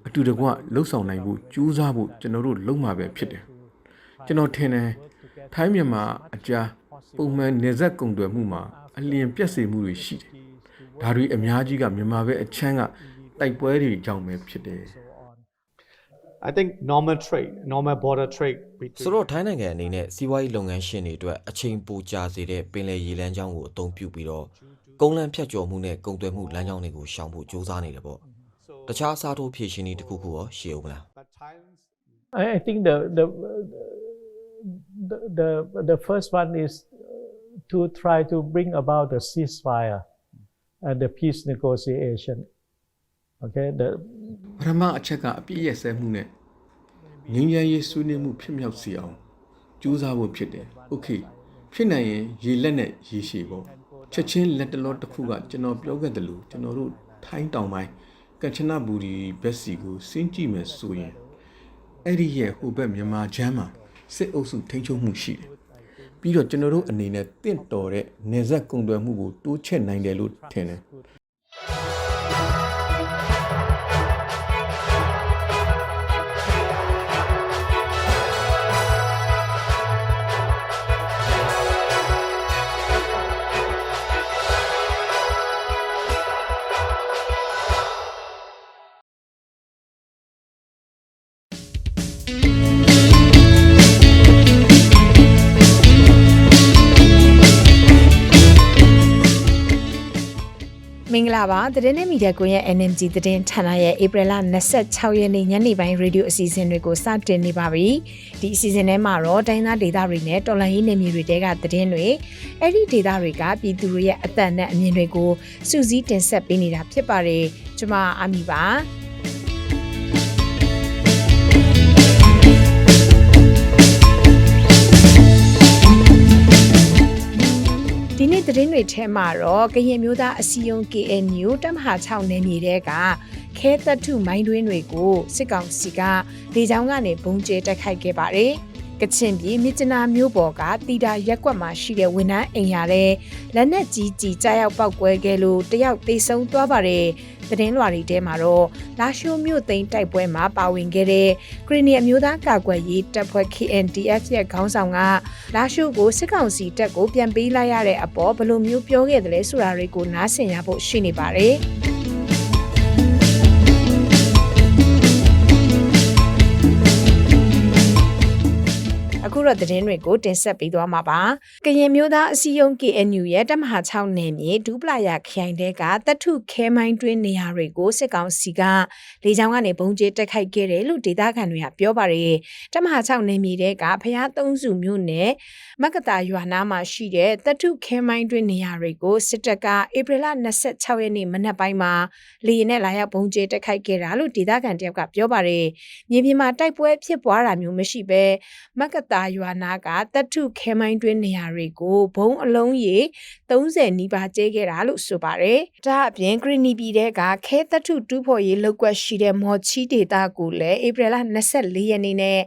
အတူတကွလှုပ်ဆောင်နိုင်ဖို့ကြိုးစားဖို့ကျွန်တော်တို့လုပ်မှာပဲဖြစ်တယ်ကျွန်တော်ထင်တယ်ထိုင်းမြန်မာအကြားပုံမှန်နေဆက်ကုန်သွယ်မှုမှာအလျင်ပြက်စီမှုတွေရှိတယ်ဒါတွေအများကြီးကမြန်မာပဲအချမ်းကတိုက်ပွဲတွေကြောင့်ပဲဖြစ်တယ် I think normal trade, normal border trade between ဆိုတော့ထိုင်းနိုင်ငံအနေနဲ့စီးပွားရေးလုပ်ငန်းရှင်တွေအတွက်အချိန်ပိုကြာစေတဲ့ပင်လယ်ရေလမ်းကြောင်းကိုအသုံးပြုပြီးတော့ကုန်းလမ်းဖြတ်ကျော်မှုနဲ့ကုန်သွယ်မှုလမ်းကြောင်းတွေကိုရှောင်ဖို့ကြိုးစားနေတယ်ပေါ့တခြားအစားထိုးဖြည့်ရှင်တွေတစ်ခုခုရောရှိအောင်မလား but Thailand's I, I think the the, the the the first one is to try to bring about the ceasefire and the peace negotiation. Okay, the ပထမအချက်ကအပြည့်ရဲ့ဆဲမှုနဲ့ငင်းရရေးဆွေးနွေးမှုဖြစ်မြောက်စေအောင်ကြိုးစားဖို့ဖြစ်တယ်။ Okay ဖြစ်နိုင်ရင်ရေလက်နဲ့ရေရှည်ပေါ့။ချက်ချင်းလက်တလောတစ်ခုကကျွန်တော်ပြောခဲ့တယ်လို့ကျွန်တော်တို့ထိုင်းတောင်ပိုင်းကမ်ချနဘူရီဘက်စီကိုစင်းကြည့်မယ်ဆိုရင်အဲ့ဒီရဲ့ဟိုဘက်မြန်မာချမ်းမှာစစ်အုပ်စုထိန်းချုပ်မှုရှိတယ်။ပြီးတော့ကျွန်တော်တို့အနေနဲ့တင့်တော်တဲ့နေဆက်ကုံသွယ်မှုကိုတိုးချဲ့နိုင်တယ်လို့ထင်တယ်။ င်္ဂလာပါသတင်းနဲ့မီဒီယာကွန်ရဲ့ NMG သတင်းဌာနရဲ့ဧပြီလ26ရက်နေ့ညနေပိုင်းရေဒီယိုအစီအစဉ်တွေကိုစတင်နေပါပြီဒီအစီအစဉ်ထဲမှာတော့တိုင်းသားဒေသတွေနဲ့တော်လှန်ရေးနယ်မြေတွေတဲကသတင်းတွေအဲ့ဒီဒေသတွေကပြည်သူတွေရဲ့အသက်နဲ့အမြင်တွေကိုစူးစီးတင်ဆက်ပေးနေတာဖြစ်ပါတယ်ကျွန်မအာမီပါ သတင်းတွေထဲမှာတော့ကရင်မျိုးသားအစည်းအရုံး KNU တပ်မဟာ6နယ်မြေတဲကခဲသက်ထုမိုင်းတွင်းတွေကိုစစ်ကောင်စီကလေကြောင်းကနေဘုံကျဲတိုက်ခိုက်ခဲ့ပါတယ်။ ကချင်ပြည်မြစ်ကျနာမျိုးပေါ်ကတီတာရက်ကွက်မှာရှိတဲ့ဝန်ထမ်းအိမ်ယာတဲ့လက်နက်ကြီးကြီးကြားရောက်ပောက်ကွဲခဲ့လို့တယောက်သေဆုံးသွားပါတယ်။သတင်းလွှာတွေထဲမှာတော့လာရှိုးမြို့သိမ်းတိုက်ပွဲမှာပါဝင်ခဲ့တဲ့ခရီးနီအမျိုးသားကာကွယ်ရေးတပ်ဖွဲ့ KNDF ရဲ့ခေါင်းဆောင်ကလာရှိုးကိုစစ်ကောင်စီတပ်ကိုပြန်ပေးလိုက်ရတဲ့အပေါ်ဘယ်လိုမျိုးပြောခဲ့တယ်လဲဆိုတာတွေကိုနားဆင်ရဖို့ရှိနေပါတယ်။ တော့သတင်းတွေကိုတင်ဆက်ပေးသွားမှာပါ။ကရင်မျိုးသားအစည်းအရုံး KNU ရဲ့တပ်မဟာ6နယ်မြေဒူးပလာယာခရိုင်တဲကတပ်ထုခဲမိုင်းတွင်းနေရာတွေကိုစစ်ကောင်စီကလေကြောင်းကနေဘုံကျဲတက်ခိုက်ခဲ့တယ်လို့ဒေသခံတွေကပြောပါတယ်။တပ်မဟာ6နယ်မြေတဲကဖျားသုံးစုမြို့နယ်မက္ကတာရွာနာမှာရှိတဲ့တပ်ထုခဲမိုင်းတွင်းနေရာတွေကိုစစ်တပ်ကဧပြီလ26ရက်နေ့မနက်ပိုင်းမှာလေရင်နဲ့လာရောက်ဘုံကျဲတက်ခိုက်ခဲ့တာလို့ဒေသခံတယောက်ကပြောပါတယ်။မြေပြင်မှာတိုက်ပွဲဖြစ်ပွားတာမျိုးမရှိဘဲမက္ကတာတာရွာနာကတပ်ထုခဲမိုင်းတွင်းနေရာတွေကိုဘုံအလုံးရေ30နီးပါးကျဲခဲ့တာလို့ဆိုပါတယ်။ဒါအပြင်ဂရီနီပြည်တဲ့ကခဲတပ်ထုတူးဖော်ရေးလောက်ကွက်ရှိတဲ့မော်ချီဒေတာကိုလည်းဧပြီလ24ရက်နေ့နဲ့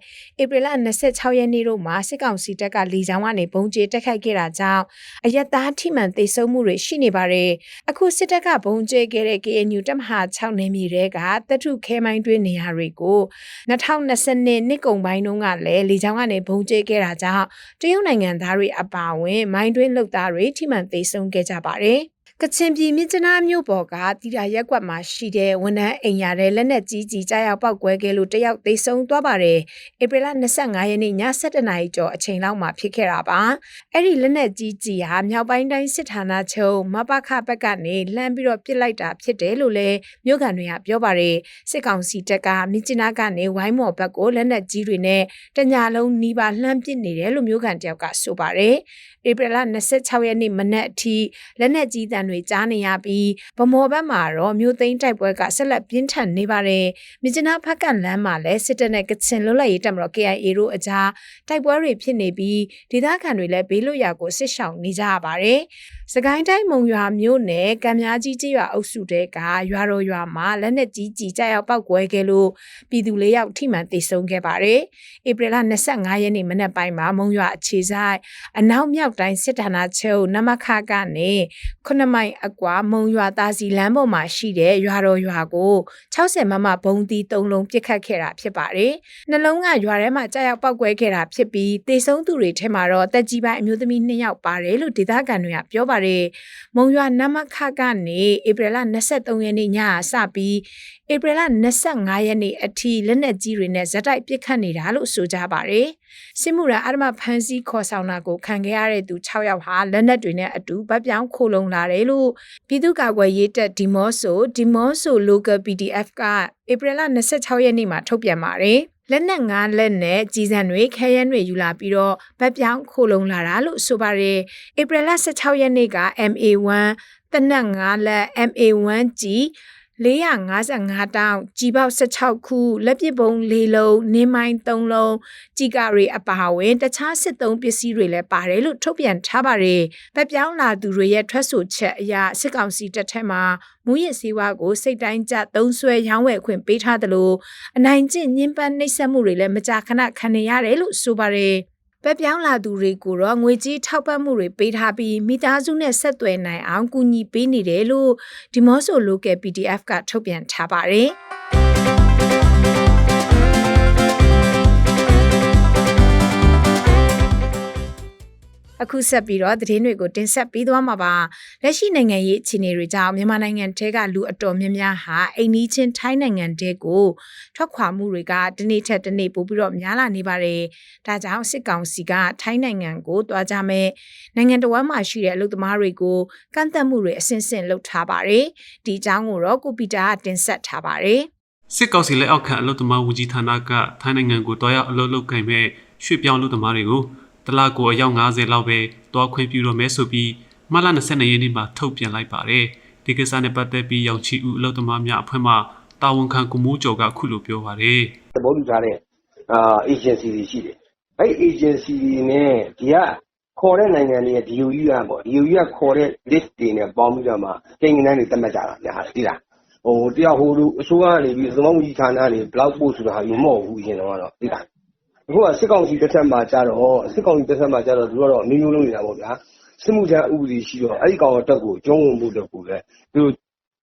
ဧပြီလ26ရက်နေ့တို့မှာစစ်ကောင်စီတပ်ကလေကြောင်းကနေဘုံကျဲတက်ခိုက်ခဲ့တာကြောင့်အရက်သားထိမှန်သိမ်းဆုံးမှုတွေရှိနေပါတယ်။အခုစစ်တပ်ကဘုံကျဲခဲ့တဲ့ KNU တပ်မဟာ6နယ်မြေတွေကတပ်ထုခဲမိုင်းတွင်းနေရာတွေကို2020နှစ်ကုန်ပိုင်းတုန်းကလည်းလေကြောင်းကနေဘုံကျဲခဲ့တာကြောင့်တရုတ်နိုင်ငံသားတွေအပါအဝင် မိုင်းတွင်းလုပ်သားတွေထိမှန်သိမ်းဆုံးခဲ့ကြပါတယ်။ ကချင်ပြည်မြစ်ကျနာမြို့ပေါ်ကတီတာရက်ကွက်မှာရှိတဲ့ဝန်ထမ်းအိမ်ယာတဲ့လက်နက်ကြီးကြီးကြားရောက်ပောက်ကွဲခဲ့လို့တယောက်သေဆုံးသွားပါတယ်။ဧပြီလ25ရက်နေ့ည7:00နာရီကျော်အချိန်လောက်မှာဖြစ်ခဲ့တာပါ။အဲ့ဒီလက်နက်ကြီးကြီးဟာမြောက်ပိုင်းတိုင်းစစ်ဌာနချုပ်မပခဘက်ကနေလှမ်းပြီးတော့ပစ်လိုက်တာဖြစ်တယ်လို့လည်းမြို့ကန်တွေကပြောပါတယ်။စစ်ကောင်စီတပ်ကမြစ်ကျနာကနေဝိုင်းမော်ဘက်ကိုလက်နက်ကြီးတွေနဲ့တညာလုံးနီးပါးလှမ်းပစ်နေတယ်လို့မြို့ကန်တယောက်ကဆိုပါတယ်။ ဧပြီလ26ရက်နေ့မနက်အထိလက်နက်ကြီးတန်တွေကြားနေရပြီးဗမော်ဘက်မှာတော့မြို့သိမ်းတိုက်ပွဲကဆက်လက်ပြင်းထန်နေပါတယ်။မြစ်ကျနာဖက်ကလမ်းမှာလည်းစစ်တပ်နဲ့ကချင်လွတ်လပ်ရေးတပ်မတော် KIA တို့အကြားတိုက်ပွဲတွေဖြစ်နေပြီးဒေသခံတွေလည်းဘေးလွတ်ရာကိုဆစ်ဆောင်နေကြရပါတယ်။ စကိုင်းတိုင်းမုံရွာမြို့နယ်ကံများကြီးကျေးရွာအုပ်စုတဲကရွာတော်ရွာမှာလက်နက်ကြီးကြီးကြရောက်ပောက်ကွဲခဲ့လို့ပြည်သူလေးယောက်ထိမှန်သေဆုံးခဲ့ပါတယ်။ဧပြီလ25ရက်နေ့မနက်ပိုင်းမှာမုံရွာအခြေဆိုင်အနောက်မြောက်တိုင်းစစ်ဌာနချုပ်နမခကနေ9မိုင်အကွာမုံရွာသားစီလမ်းပေါ်မှာရှိတဲ့ရွာတော်ရွာကို60မမဘုံတီ3လုံးပစ်ခတ်ခဲ့တာဖြစ်ပါတယ်။နှလုံးကရွာထဲမှာကြာရောက်ပောက်ကွဲခဲ့တာဖြစ်ပြီးတေဆုံးသူတွေထဲမှာတော့တက်ကြီးပိုင်းအမျိုးသမီး2ယောက်ပါတယ်လို့ဒေသခံတွေကပြောပါတယ်။မုံရွာနမခကနေဧပြီလ23ရက်နေ့ညစပြီးဧပြီလ25ရက်နေ့အထိလက်နက်ကြီးတွေနဲ့ဇက်တိုက်ပစ်ခတ်နေတာလို့ဆိုကြပါတယ်။စစ်မှုရအဓမ္မဖမ်းဆီးခေါ်ဆောင်တာကိုခံခဲ့ရတဲ့သူ6ယောက်ဟာလက်နက်တွေနဲ့အတူဗတ်ပြောင်းခိုလုံလာတယ်လို့ပြည်သူ့ကာကွယ်ရေးတပ်ဒီမော့ဆိုဒီမော့ဆို local PDF ကဧပြီလ26ရက်နေ့မှာထုတ်ပြန်ပါတယ်။ လက်နက်ငါးလက်နဲ့ကြီးစံတွေခဲယမ်းတွေယူလာပြီးတော့ဗတ်ပြောင်းခိုလုံလာတာလို့ဆိုပါတယ်။ဧပြီလ16ရက်နေ့က MA1 တနက်ငါးလက် MA1 ကြီး 455တောင်းကြီးပေါက်16ခုလက်ပစ်ပုံ၄လုံးနင်းမိုင်း3လုံးကြီးကာတွေအပါအဝင်တခြားစစ်သုံးပစ္စည်းတွေလည်းပါတယ်လို့ထုတ်ပြန်ထားပါတယ်။ဗက်ပြောင်းလာသူတွေရဲ့ထွက်ဆိုချက်အရစစ်ကောင်စီတပ်ထက်မှာမူရစ်စည်းဝါးကိုစိတ်တိုင်းကျသုံးဆွဲရောင်းဝယ်ခွင့်ပေးထားတယ်လို့အနိုင်ကျင့်ညှဉ်းပန်းနှိပ်စက်မှုတွေလည်းမကြာခဏခံနေရတယ်လို့ဆိုပါတယ်။ ပက်ပြောင်းလာသူတွေကိုတော့ငွေကြေးထောက်ပံ့မှုတွေပေးထားပြီးမိသားစုနဲ့ဆက်သွယ်နိုင်အောင်ကူညီပေးနေတယ်လို့ဒီမော့ဆို local PDF ကထုတ်ပြန်ထားပါတယ်။ အခုဆက်ပြီးတော့သတင်းတွေကိုတင်ဆက်ပေးသွားမှာပါလက်ရှိနိုင်ငံရေးအခြေအနေတွေကြောင့်မြန်မာနိုင်ငံထဲကလူအတော်များများဟာအိမ်နီးချင်းထိုင်းနိုင်ငံတဲကိုထွက်ခွာမှုတွေကတနေ့ထက်တနေ့ပိုပြီးတော့များလာနေပါတယ်ဒါကြောင့်စစ်ကောင်စီကထိုင်းနိုင်ငံကိုတွားကြမဲ့နိုင်ငံတော်မှာရှိတဲ့အလုပ်သမားတွေကိုကန့်သက်မှုတွေအဆင့်ဆင့်လုပ်ထားပါတယ်ဒီအကြောင်းကိုတော့ကိုပီတာကတင်ဆက်ထားပါတယ်စစ်ကောင်စီလက်အောက်ခံအလုပ်သမားဝန်ကြီးဌာနကထိုင်းနိုင်ငံကိုတွားရောက်အလုပ်လုပ်ကိုင်မဲ့ရွှေ့ပြောင်းအလုပ်သမားတွေကို တလကိုအယောက်90လောက်ပဲတွားခွင့်ပြုတော့မယ်ဆိုပြီးမလ22ရက်နေ့မှာထုတ်ပြန်လိုက်ပါတယ်ဒီကိစ္စနဲ့ပတ်သက်ပြီးရောင်ချီဦးအလုပ်သမားများအဖွဲ့မှတာဝန်ခံကိုမိုးကျော်ကခုလိုပြောပါတယ်သဘောတူထားတဲ့အာ agency တွေရှိတယ်။အဲ့ agency တွေနဲ့ဒီကခေါ်တဲ့နိုင်ငံတွေရဲ့ DOE ကပေါ့ DOE ကခေါ်တဲ့ list တွေနဲ့ပေါင်းပြီးတော့မှကိန်းဂဏန်းတွေသတ်မှတ်ကြတာများတယ်သိလား။ဟိုတယောက်ဟိုလူအစိုးရကနေပြီးသမုံကြီးဌာနတွေ block post ဆိုတာဟာမဟုတ်ဘူးအရင်တော့သိလား။ အခုက စစ်ကောင်စီတစ်ထက်မှာကြတော့ စစ်ကောင်စီတစ်ထက်မှာကြတော့ သူတို့ကတော့ အမျိုးမျိုးလုပ်နေတာပေါ့ဗျာ။စစ်မှုထမ်းဥပဒေရှိတော့ အဲ့ဒီကောင်တက်ကို ကျုံးဝင်မှုတက်ကိုလည်းသူတို့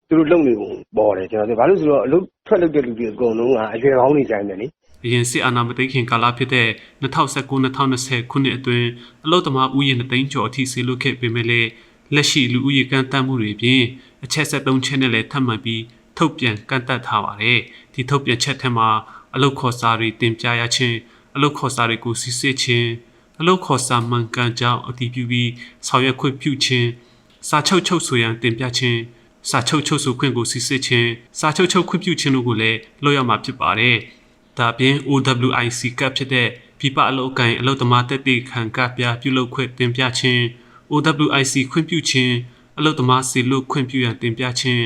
သူတို့လုပ်နေပုံပေါ်တယ်ကျွန်တော်ဘာလို့ဆိုတော့ အလုပ်ထွက်လုပ်တဲ့လူတွေအကုန်လုံးက အရွယ်ကောင်းနေကြတယ်လေ အရင် စစ်အာဏာမသိမ်းခင်ကာလဖြစ်တဲ့2019-2020ခုနှစ်အတွင်း အလုပ်သမားဥယျာဉ်သိန်းကျော်အထိဆေးလွတ်ခဲ့ပေမဲ့လည်း လက်ရှိ လူဦးရေကန့်သတ်မှုတွေအပြင် အချက်ဆက်သုံးချက်နဲ့လည်း ထပ်မံပြီး ထုတ်ပြန်ကန့်သတ်ထားပါတယ် ဒီထုတ်ပြန်ချက်ထဲမှာ အလုပ်ခေါ်စာတွေ တင်ပြရခြင်း အလုပ်ခေါ်စာတွေကိုစစ်ဆေးခြင်းအလုပ်ခေါ်စာမှန်ကန်ကြောင်းအတည်ပြုပြီးဆောင်ရွက်ခွင့်ပြုခြင်းစာချုပ်ချုပ်ဆိုရန်တင်ပြခြင်းစာချုပ်ချုပ်ဆိုခွင့်ကိုစစ်ဆေးခြင်းစာချုပ်ချုပ်ခွင့်ပြုခြင်းတို့ကိုလည်းလုပ်ရမှာဖြစ်ပါတယ်။ဒါပြင် OWIC ကပ်ဖြစ်တဲ့ပြပအလုပ်အကင်အလုပ်သမားတက်တဲ့ခံကပြပြုလုပ်ခွင့်တင်ပြခြင်း OWIC ခွင့်ပြုခြင်းအလုပ်သမားစီလို့ခွင့်ပြုရန်တင်ပြခြင်း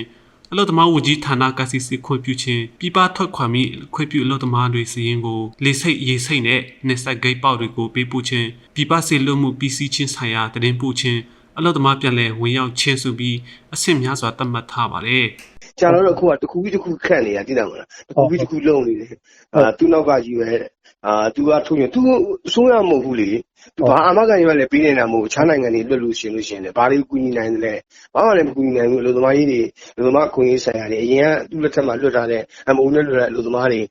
အလုတ်သမားဝန်ကြီးဌာနကစီစီခွင့်ပြုခြင်းပြည်ပထွက်ခွာမိခွင့်ပြုအလုတ်သမားတွေစီရင်ကိုလေစိတ်ရေစိတ်နဲ့နေဆက်ဂိတ်ပေါက်တွေကိုပေးပို့ခြင်းပြည်ပစေလွတ်မှုပြည်စည်းခြင်းဆိုင်ရာတရင်ပို့ခြင်းအလုတ်သမားပြန်လည်ဝင်ရောက်ခြင်းဆိုပြီးအဆင့်များစွာသတ်မှတ်ထားပါတယ်ကျွန်တော်တို့အခုကတစ်ခုပြီးတစ်ခုခန့်နေတာသိတယ်မလားတစ်ခုပြီးတစ်ခုလုံးနေတယ်အာသူ့နောက်ကယူရဲအာ သူကထုံရင်သူအစိုးရမဟုတ်ဘူးလေသူဘာအာမခံရလည်းပေးနေတာမဟုတ်ဘူးခြားနိုင်ငံတွေလွတ်လို့ရှင်လို့ရှင်တယ်ဘာတွေကူညီနိုင်တယ်လဲဘာမှလည်းမကူညီနိုင်ဘူးလူသမားကြီးတွေလူသမားအခွင့်အရေးဆိုင်ရာတွေအရင်ကသူ့လက်ထက်မှာလွတ်ထားတဲ့အမုံနဲ့လွတ်ထားတဲ့လူသမားတွေ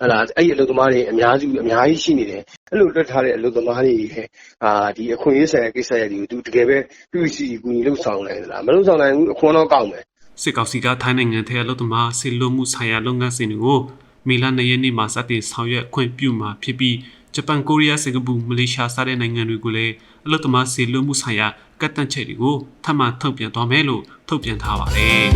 ဟလာအဲ့ဒီအလုပ်သမားတွေအများစုအများကြီးရှိနေတယ်အဲ့လိုလွတ်ထားတဲ့အလုပ်သမားတွေရဲ့အာဒီအခွင့်အရေးဆိုင်ရာကိစ္စရပ်တွေကိုသူတကယ်ပဲပြုစီကူညီလုပ်ဆောင်နိုင်သလားမလုပ်ဆောင်နိုင်ဘူးအခွန်တော့ကောက်မယ်စစ်ကောင်စီကထိုင်းနိုင်ငံထဲအလုတ်သမားစေလွတ်မှုဆိုင်ရာလုပ်ငန်းစဉ်တွေကို မီလာ၂ရက်နေ့မှာစတင်ဆောင်ရွက်ခွင့်ပြုမှာဖြစ်ပြီးဂျပန်ကိုရီးယားစင်ကာပူမလေးရှားစတဲ့နိုင်ငံတွေကိုလည်းအလုတ်သမားစေလွတ်မှုဆိုင်ရာကတ်တန့်ချက်တွေကိုထပ်မံထုတ်ပြန်သွားမယ်လို့ထုတ်ပြန်ထားပါတယ်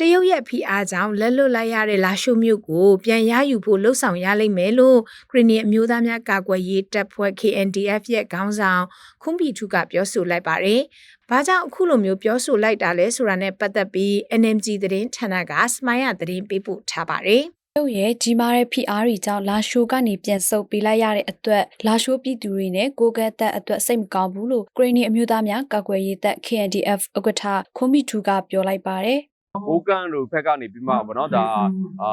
တရုတ်ရဲ့ဖိအားကြောင့်လက်လွတ်လိုက်ရတဲ့လာရှိုမြို့ကိုပြန်ရယူဖို့လှုံ့ဆော်ရလိမ့်မယ်လို့ခရီးနီအမျိုးသားများကာကွယ်ရေးတပ်ဖွဲ့ KNDF ရဲ့ခေါင်းဆောင်ခွန်ပီထူကပြောဆိုလိုက်ပါတယ်။ ဘာကြောင့်အခုလိုမျိုးပြောဆိုလိုက်တာလဲဆိုတာနဲ့ပတ်သက်ပြီး NMG သတင်းဌာနကစမိုင်းရသတင်းပေးပို့ထားပါတယ်။ရုပ်ရဲ့ကြီးမားတဲ့ဖိအားတွေကြောင့်လာရှိုးကနေပြန်ဆုတ်ပေးလိုက်ရတဲ့အတွက်လာရှိုးပြည်သူတွေနဲ့ကိုကဲတက်အတွက်စိတ်မကောင်းဘူးလို့ဂရင်းနီအမျိုးသားများကာကွယ်ရေးတပ် KNDF ဥက္ကဋ္ဌခွန်မီထူကပြောလိုက်ပါတယ် ဘိုးကန်တို့ဘက်ကနေပြီးမှပေါ့နော်ဒါအာ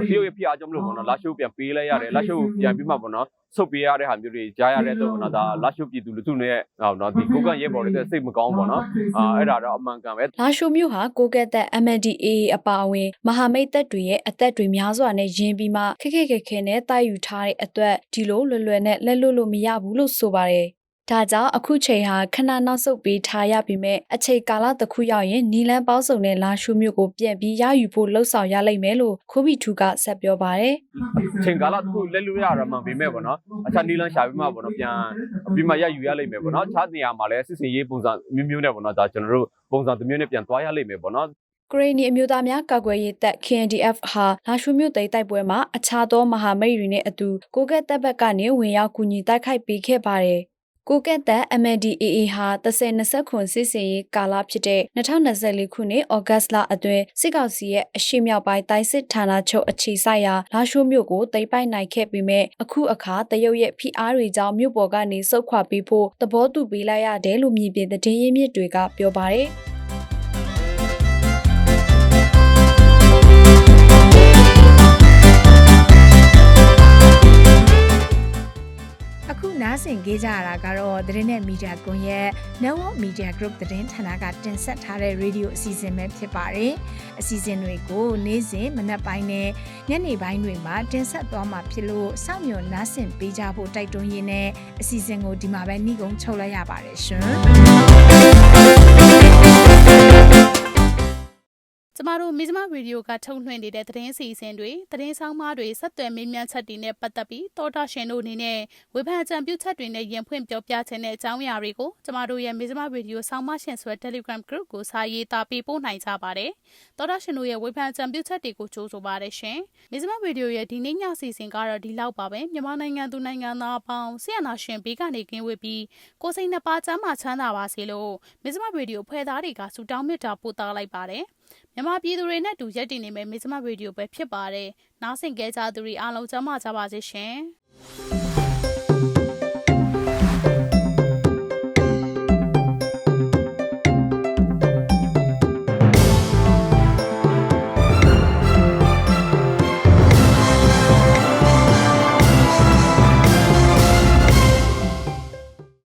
တရုတ်ရဲ့ဖျားကြောင့်မလို့ပေါ့နော်လာရှိုးပြန်ပေးလိုက်ရတယ်လာရှိုးပြန်ပြီးမှပေါ့နော်ဆုတ်ပေးရတဲ့ဟာမျိုးတွေကြားရတဲ့တော့ပေါ့နော်ဒါလာရှိုးပြည်သူလူထုနဲ့ဟောနော်ဒီကိုကန်ရဲဘော်တွေစိတ်မကောင်းပေါ့နော်အာအဲ့ဒါတော့အမှန်ကန်ပဲလာရှိုးမြို့ဟာကိုကဲတက် MNDAA အပါအဝင်မဟာမိတ်တပ်တွေရဲ့အသက်တွေများစွာနဲ့ယင်းပြီးမှခက်ခက်ခဲခဲနဲ့တိုက်ယူထားတဲ့အတွက်ဒီလိုလွယ်လွယ်နဲ့လက်လွတ်လို့မရဘူးလို့ဆိုပါတယ် ဒါကြောင့်အခုချိန်ဟာခဏနောက်ဆုတ်ပေးထားရပြီမဲ့အချိန်ကာလတစ်ခုရောက်ရင်နီလန်းပေါင်းစုံနဲ့လာရှုမျိုးကိုပြန်ပြီးရယူဖို့လှုံ့ဆော်ရလိမ့်မယ်လို့ခိုးဘီထူကဆက်ပြောပါတယ်ချိန်ကာလတစ်ခုလက်လွတ်ရတာမှပြင်မဲ့ပေါ့နော်အခြားနီလန်းရှာပြီးမှပေါ့နော်ပြန်ပြီးမှရယူရလိမ့်မယ်ပေါ့နော်အခြားနေရာမှာလည်းစစ်စင်ရေးပုံစံမျိုးမျိုးနဲ့ပေါ့နော်ဒါကျွန်တော်တို့ပုံစံတစ်မျိုးနဲ့ပြန်သွားရလိမ့်မယ်ပေါ့နော်ဂရိနီအမျိုးသားများကာကွယ်ရေးတပ် KNDF ဟာလာရှုမြို့သိမ်းတိုက်ပွဲမှာအခြားသောမဟာမိတ်တွေနဲ့အတူကိုကက်တပ်ဘက်ကနေဝင်ရောက်ကူညီတိုက်ခိုက်ပေးခဲ့ပါတယ်။ ကိုကက်တပ် MNDAA ဟာ3029ခွန်စစ်စင်ရေးကာလဖြစ်တဲ့2024ခုနှစ်ဩဂတ်လအတွင်းစစ်ကောင်စီရဲ့အရှိမြောက်ပိုင်းတိုင်းစစ်ဌာနချုပ်အခြေစိုက်ရာလာရှိုးမြို့ကိုသိမ်းပိုက်နိုင်ခဲ့ပေမဲ့အခုအခါတရုတ်ရဲ့ဖိအားတွေကြောင့်မြို့ပေါ်ကနေစုတ်ခွာပေးဖို့သဘောတူပေးလိုက်ရတယ်လို့မြင်ပြင်တဲ့ရင်းမြစ်တွေကပြောပါတယ်။ နားဆင်ကြကြရတာကတော့သတင်းနဲ့မီဒီယာကွန်ရက် Network Media Group သတင်းဌာနကတင်ဆက်ထားတဲ့ရေဒီယိုအစီအစဉ်ပဲဖြစ်ပါတယ်။အစီအစဉ်တွေကိုနေ့စဉ်မနက်ပိုင်းနဲ့ညနေပိုင်းတွေမှာတင်ဆက်သွားမှာဖြစ်လို့စောင့်မျှော်နားဆင်ပေးကြဖို့တိုက်တွန်းရင်းနဲ့အစီအစဉ်ကိုဒီမှာပဲနှီးကုန်းချုပ်လိုက်ရပါတယ်ရှင်။ မတို့မီဇမဗီဒီယိုကထုတ်လွှင့်နေတဲ့သတင်းအစီအစဉ်တွေသတင်းဆောင်မတွေဆက်သွယ်မေးမြန်းချက်တွေနဲ့ပတ်သက်ပြီးတောတာရှင်တို့အနေနဲ့ဝေဖန်အကြံပြုချက်တွေနဲ့ရင်ဖွင့်ပြောပြခြင်းတဲ့အကြောင်းအရာတွေကိုကျမတို့ရဲ့မီဇမဗီဒီယိုဆောင်မရှင်ဆွဲ Telegram Group ကိုစာရေးသားပေးပို့နိုင်ကြပါတယ်။တောတာရှင်တို့ရဲ့ဝေဖန်အကြံပြုချက်တွေကိုကြိုးဆိုပါရရှင်။မီဇမဗီဒီယိုရဲ့ဒီနေ့ညအစီအစဉ်ကတော့ဒီလောက်ပါပဲ။မြန်မာနိုင်ငံသူနိုင်ငံသားအပေါင်းဆီယနာရှင်ဘေးကနေကင်းဝေးပြီးကိုယ်စိတ်နှစ်ပါးချမ်းသာချမ်းသာပါစေလို့မီဇမဗီဒီယိုဖွဲ့သားတွေကဆုတောင်းမေတ္တာပို့သလိုက်ပါတယ်။မြန်မာပြည်သူတွေနဲ့တူရက်တည်နေမဲ့မစ္စမရေဒီယိုပဲဖြစ်ပါတယ်။နားဆင်ကြကြသူတွေအားလုံးကျမ်းမာကြပါစေရှင်။